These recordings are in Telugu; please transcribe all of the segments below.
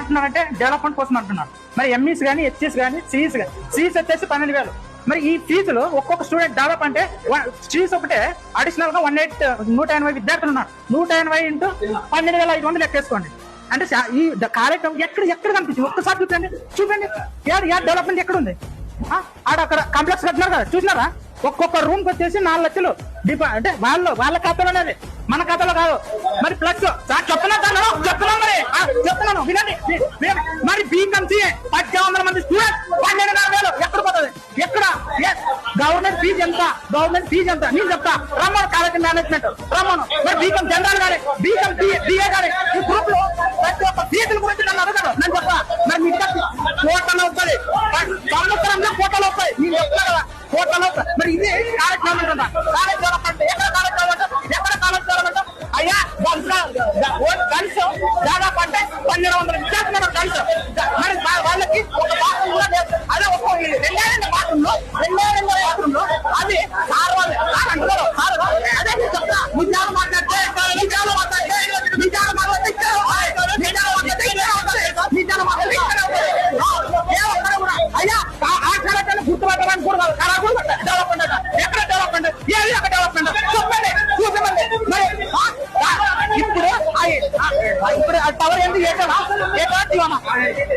అంటున్నారంటే డెవలప్మెంట్ కోసం అంటున్నారు. మరి ఎంఈస్ కానీ హెచ్ఎస్ కానీ సిఈస్ కానీ సిఈస్ వచ్చేసి పన్నెండు వేలు. మరి ఈ ఫీజులు ఒక్కొక్క స్టూడెంట్ డెవలప్ అంటే ఫీజు ఒకటే అడిషనల్గా వన్ ఎయిట్ uh, నూట ఎనభై విద్యార్థులు ఉన్నారు. నూట ఎనభై ఇంటూ పన్నెండు వేల ఐదు వందలు లెక్కేసుకోండి. అంటే ఈ కార్యక్రమం ఎక్కడ ఎక్కడ కనిపించింది? ఒక్కసారి చూపండి చూపండి ఏడు ఏడు డెవలప్మెంట్ ఎక్కడ ఉంది ఆ? ఆడ అక్కడ కాంప్లెక్స్ కట్టినారు కదా చూసినారా? ఒక్కొక్క రూమ్కి వచ్చేసి నాలుగు లక్షలు డిపా అంటే వాళ్ళు వాళ్ళ ఖాతాలోనే మన ఖాతాలో కాదు. మరి ప్లస్ చెప్పలేదు గవర్నమెంట్ ఫీజు ఎంత? గవర్నమెంట్ ఫీజు ఎంత? నేను చెప్తా. రమ్మను కాలేజీ మేనేజ్మెంట్ రమ్మను. మరి బీకమ్ జనరల్ గారే బీకమ్ బిఏ గారే ఈ గ్రూప్లో ప్రతి ఒక్క ఫీజుల గురించి నన్ను అడగదు నేను చెప్తా. మరి మీ దగ్గర కోట్లలో వస్తుంది సంవత్సరంలో కోటలు అవుతాయి నేను చెప్తా కదా కోటలు అవుతాయి మరి ఇది కాలేజ్ అంట? కాలేజ్ డెవలప్మెంట్ ఎక్కడ కాలేజ్ డెవలప్మెంట్ ఎక్కడ కాలేజ్ డెవలప్మెంట్ అయ్యా కలిసి దాదాపు అంటే పన్నెండు వందల విద్యార్థులు ఉన్నారు కలిసి మరి వాళ్ళకి ఒక డెవలప్మెంట్. చెప్పండి చూపించండి మరి ఇప్పుడు ఇప్పుడు ఆ టవర్ ఎందుకు ఏటా? ఏటా జీవన?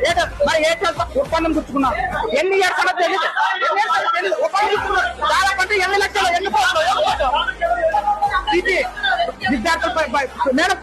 ఏటా? మరి ఏటా ఒప్పందం గుర్తుకున్నారు ఎన్ని ఇయర్స్ అన్నది తెలియదు ఎన్ని ఒప్పందం గుర్తుకున్నారు దాదాపు ఎన్ని లక్షలు ఎన్ని కోట్లు? ఇది విద్యార్థులపై మేడం